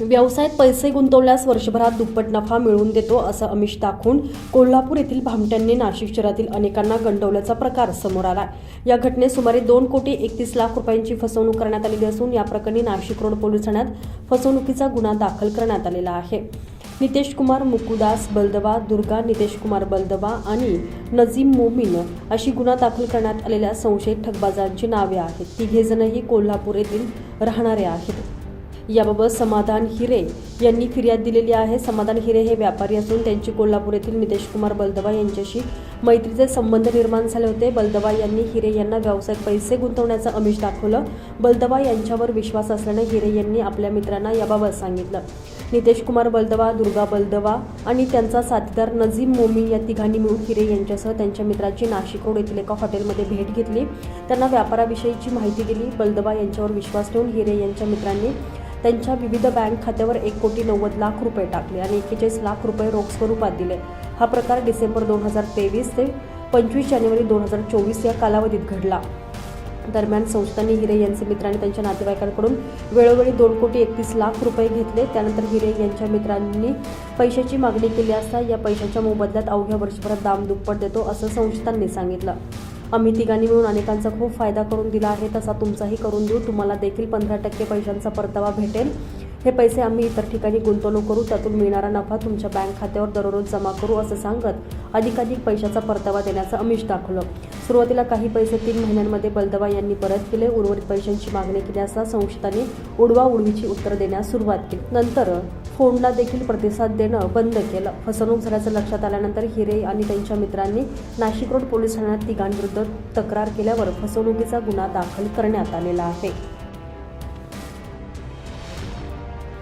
व्यवसायात पैसे गुंतवल्यास वर्षभरात दुप्पट नफा मिळवून देतो असं अमिष दाखवून कोल्हापूर येथील भामट्यांनी नाशिक शहरातील अनेकांना गंडवल्याचा प्रकार समोर आला या घटनेत सुमारे दोन कोटी एकतीस लाख रुपयांची फसवणूक करण्यात आलेली असून या प्रकरणी नाशिक रोड पोलीस ठाण्यात फसवणुकीचा गुन्हा दाखल करण्यात आलेला आहे. नितेश कुमार मुकुदास बलदवा दुर्गा नितेश कुमार बलदवा आणि नजीम मोमीन अशी गुन्हा दाखल करण्यात आलेल्या संशयित ठगबाजांची नावे आहेत. तिघेजणही कोल्हापूर येथील राहणारे आहेत. याबाबत समाधान हिरे यांनी फिर्याद दिलेली आहे. समाधान हिरे हे व्यापारी असून त्यांची कोल्हापूर येथील नितेश कुमार बलदवा यांच्याशी मैत्रीचे संबंध निर्माण झाले होते. बलदवा यांनी हिरे यांना व्यावसायिक पैसे गुंतवण्याचं आमिष दाखवलं. बलदवा यांच्यावर विश्वास असल्याने हिरे यांनी आपल्या मित्रांना याबाबत सांगितलं. नितेश कुमार बलदवा दुर्गा बलदवा आणि त्यांचा साथीदार नजीम मोमी या तिघांनी मिळून हिरे यांच्यासह त्यांच्या मित्राची नाशिक रोड येथील एका हॉटेलमध्ये भेट घेतली. त्यांना व्यापाराविषयीची माहिती दिली. बलदवा यांच्यावर विश्वास ठेवून हिरे यांच्या मित्रांनी त्यांच्या विविध बँक खात्यावर एक कोटी नव्वद लाख रुपये टाकले आणि एक्केचाळीस लाख रुपये रोख स्वरूपात दिले. हा प्रकार डिसेंबर दोन हजार तेवीस ते पंचवीस जानेवारी दोन हजार चोवीस या कालावधीत घडला. दरम्यान संस्थांनी हिरे यांचे मित्रांनी त्यांच्या नातेवाईकांकडून वेळोवेळी दोन कोटी एकतीस लाख रुपये घेतले. त्यानंतर हिरे यांच्या मित्रांनी पैशाची मागणी केली असता या पैशाच्या मोबदल्यात अवघ्या वर्षभरात दाम दुप्पट देतो असं संस्थांनी सांगितलं. आम्ही तिघांनी मिळून अनेकांचा खूप फायदा करून दिला आहे. तसा तुमचाही करून देऊ. तुम्हाला देखील पंधरा टक्के पैशांचा परतावा भेटेल. हे पैसे आम्ही इतर ठिकाणी गुंतवणूक करू त्यातून मिळणारा नफा तुमच्या बँक खात्यावर दररोज जमा करू असं सांगत अधिकाधिक पैशाचा परतावा देण्याचं अमिष दाखवलं. सुरुवातीला काही पैसे तीन महिन्यांमध्ये बलदवा यांनी परत केले. उर्वरित पैशांची मागणी केली असता संशयितांनी उडवा उडवीची उत्तर देण्यास सुरुवात केली. नंतर फोनला देखील प्रतिसाद देणं बंद केलं. फसवणूक झाल्याचं लक्षात आल्यानंतर हिरे आणि त्यांच्या मित्रांनी नाशिक रोड पोलीस ठाण्यात तिघांविरुद्ध तक्रार केल्यावर फसवणुकीचा गुन्हा दाखल करण्यात आलेला आहे.